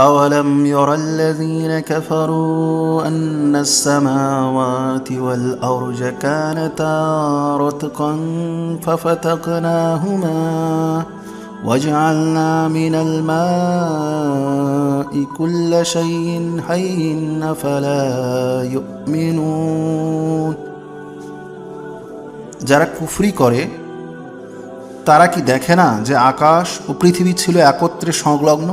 أولم ير الذين كفروا أن السماوات والأرض كانتا رتقا ففتقناهما وجعلنا من الماء كل شيء حي فلا يؤمنون যারা কুফরি করে তারা কি দেখে না যে আকাশ ও পৃথিবী ছিল একত্রে সংলগ্ন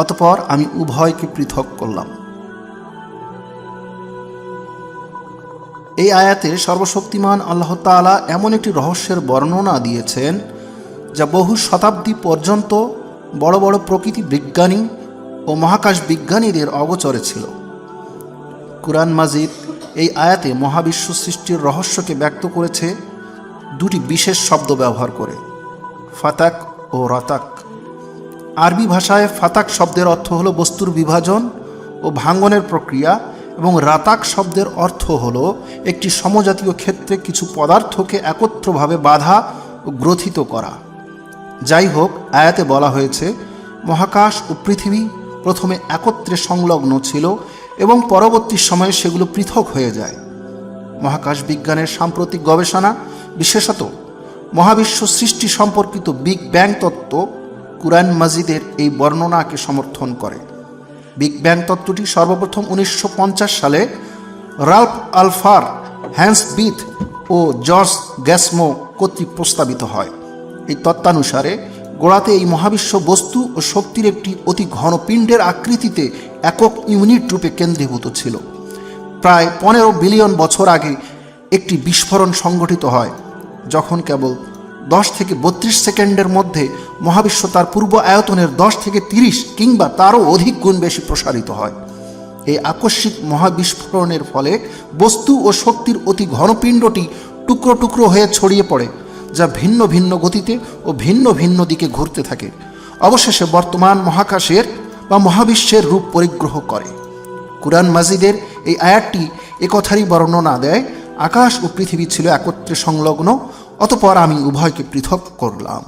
অতপর আমি উভয়কে পৃথক করলাম। এই আয়াতে সর্বশক্তিমান আল্লাহ তাআলা এমন একটি রহস্যের বর্ণনা দিয়েছেন, যা বহু শতাব্দী পর্যন্ত বড় বড় প্রকৃতি বিজ্ঞানী ও মহাকাশ বিজ্ঞানীদের অগোচরে ছিল। কুরআন মাজিদ এই আয়াতে মহাবিশ্ব সৃষ্টির রহস্যকে ব্যক্ত করেছে দুটি বিশেষ শব্দ ব্যবহার করে, ফাতাক ও রাতাক। আরবি ভাষায় ফাতাক শব্দের অর্থ হলো বস্তুর বিভাজন ও ভাঙ্গনের প্রক্রিয়া এবং রাতাক শব্দের অর্থ হলো একটি সমজাতীয় ক্ষেত্রে কিছু পদার্থকে একত্রভাবে বাধা ও গ্রথিত করা। যাই হোক, আয়াতে বলা হয়েছে, মহাকাশ ও পৃথিবী প্রথমে একত্রে সংলগ্ন ছিল এবং পরবর্তী সময়ে সেগুলো পৃথক হয়ে যায়। মহাকাশ বিজ্ঞানের সাম্প্রতিক গবেষণা, বিশেষত মহাবিশ্ব সৃষ্টি সম্পর্কিত বিগ ব্যাং তত্ত্ব কুরআন মাজিদের এই বর্ণনাকে সমর্থন করে। বিগ ব্যাং তত্ত্বটি সর্বপ্রথম উনিশশো পঞ্চাশ সালে রাল্ফ আলফার হ্যান্স বিথ ও জর্জ গ্যাসমো কর্তৃক প্রস্তাবিত হয়। এই তত্ত্বানুসারে গোড়াতে এই মহাবিশ্ব বস্তু ও শক্তির একটি অতি ঘন পিণ্ডের আকৃতিতে একক ইউনিট রূপে কেন্দ্রীভূত ছিল। প্রায় পনেরো বিলিয়ন বছর আগে একটি বিস্ফোরণ সংঘটিত হয়, যখন কেবল দশ থেকে বত্রিশ সেকেন্ডের মধ্যে মহাবিশ্ব তার পূর্ব আয়তনের দশ থেকে তিরিশ কিংবা তারও অধিক গুণ বেশি প্রসারিত হয়। এই আকস্মিক মহাবিস্ফোরণের ফলে বস্তু ও শক্তির অতি ঘনপিণ্ডটি টুকরো টুকরো হয়ে ছড়িয়ে পড়ে, যা ভিন্ন ভিন্ন গতিতে ও ভিন্ন ভিন্ন দিকে ঘুরতে থাকে। অবশেষে বর্তমান মহাকাশের বা মহাবিশ্বের রূপ পরিগ্রহ করে। কুরআন মাজিদের এই আয়াতটি একথারই বর্ণনা দেয়, আকাশ ও পৃথিবী ছিল একত্রে সংলগ্ন অতপর আমি উভয়কে পৃথক করলাম।